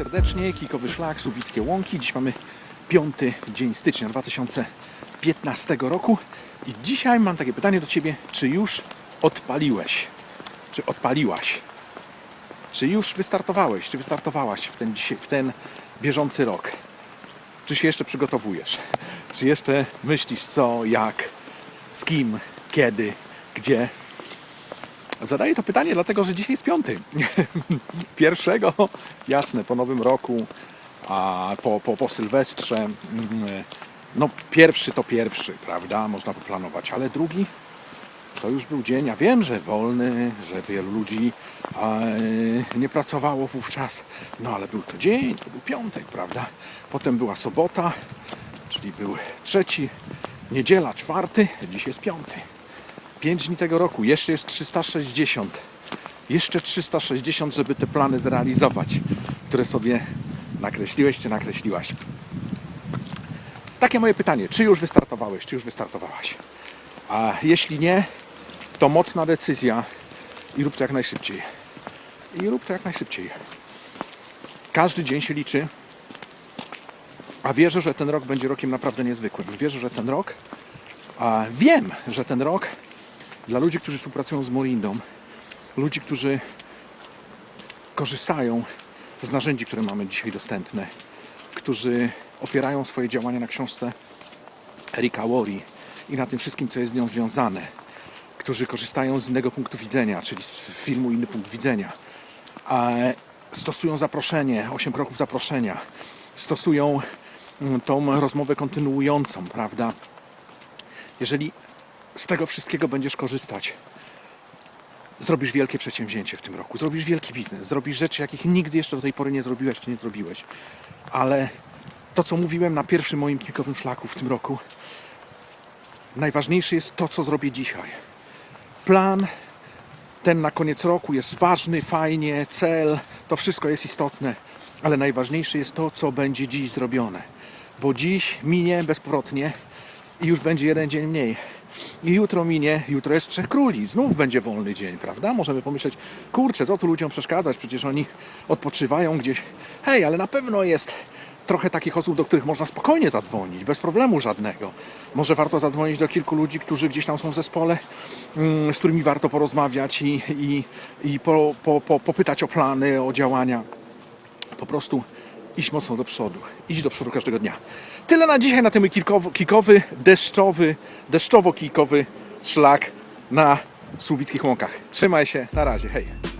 serdecznie. Kikowy Szlak, Subickie Łąki. Dziś mamy piąty dzień stycznia 2015 roku. I dzisiaj mam takie pytanie do Ciebie. Czy już odpaliłeś? Czy odpaliłaś? Czy już wystartowałeś? Czy wystartowałaś w ten, w ten bieżący rok? Czy się jeszcze przygotowujesz? Czy jeszcze myślisz co, jak, z kim, kiedy, gdzie? Zadaję to pytanie dlatego, że dzisiaj jest piąty. Pierwszego, jasne, po nowym roku, a po, po, po Sylwestrze. No pierwszy to pierwszy, prawda? Można poplanować, ale drugi to już był dzień. Ja wiem, że wolny, że wielu ludzi nie pracowało wówczas. No ale był to dzień, to był piątek, prawda? Potem była sobota, czyli był trzeci, niedziela czwarty, dziś jest piąty. 5 dni tego roku, jeszcze jest 360. Jeszcze 360, żeby te plany zrealizować, które sobie nakreśliłeś czy nakreśliłaś. Takie moje pytanie, czy już wystartowałeś, czy już wystartowałaś? A jeśli nie, to mocna decyzja i rób to jak najszybciej. I rób to jak najszybciej. Każdy dzień się liczy, a wierzę, że ten rok będzie rokiem naprawdę niezwykłym. Wierzę, że ten rok, a wiem, że ten rok dla ludzi, którzy współpracują z Morindą, ludzi, którzy korzystają z narzędzi, które mamy dzisiaj dostępne, którzy opierają swoje działania na książce Erika Worre i na tym wszystkim, co jest z nią związane, którzy korzystają z innego punktu widzenia, czyli z filmu Inny Punkt Widzenia, stosują zaproszenie, 8 kroków zaproszenia, stosują tą rozmowę kontynuującą, prawda? Jeżeli z tego wszystkiego będziesz korzystać, zrobisz wielkie przedsięwzięcie w tym roku, zrobisz wielki biznes, zrobisz rzeczy, jakich nigdy jeszcze do tej pory nie zrobiłeś czy nie zrobiłeś. Ale to, co mówiłem na pierwszym moim kilkowym szlaku w tym roku, najważniejsze jest to, co zrobię dzisiaj. Plan ten na koniec roku jest ważny, fajnie, cel, to wszystko jest istotne, ale najważniejsze jest to, co będzie dziś zrobione. Bo dziś minie bezpowrotnie i już będzie jeden dzień mniej. I jutro minie, jutro jest Trzech Króli, znów będzie wolny dzień, prawda? Możemy pomyśleć, kurczę, co tu ludziom przeszkadzać, przecież oni odpoczywają gdzieś. Hej, ale na pewno jest trochę takich osób, do których można spokojnie zadzwonić, bez problemu żadnego. Może warto zadzwonić do kilku ludzi, którzy gdzieś tam są w zespole, mm, z którymi warto porozmawiać i, i, i po, po, po, popytać o plany, o działania. Po prostu iść mocno do przodu, iść do przodu każdego dnia. Tyle na dzisiaj na tym kikowy, kikowy deszczowy, deszczowo-kikowy szlak na Słubickich Łąkach. Trzymaj się, na razie, hej.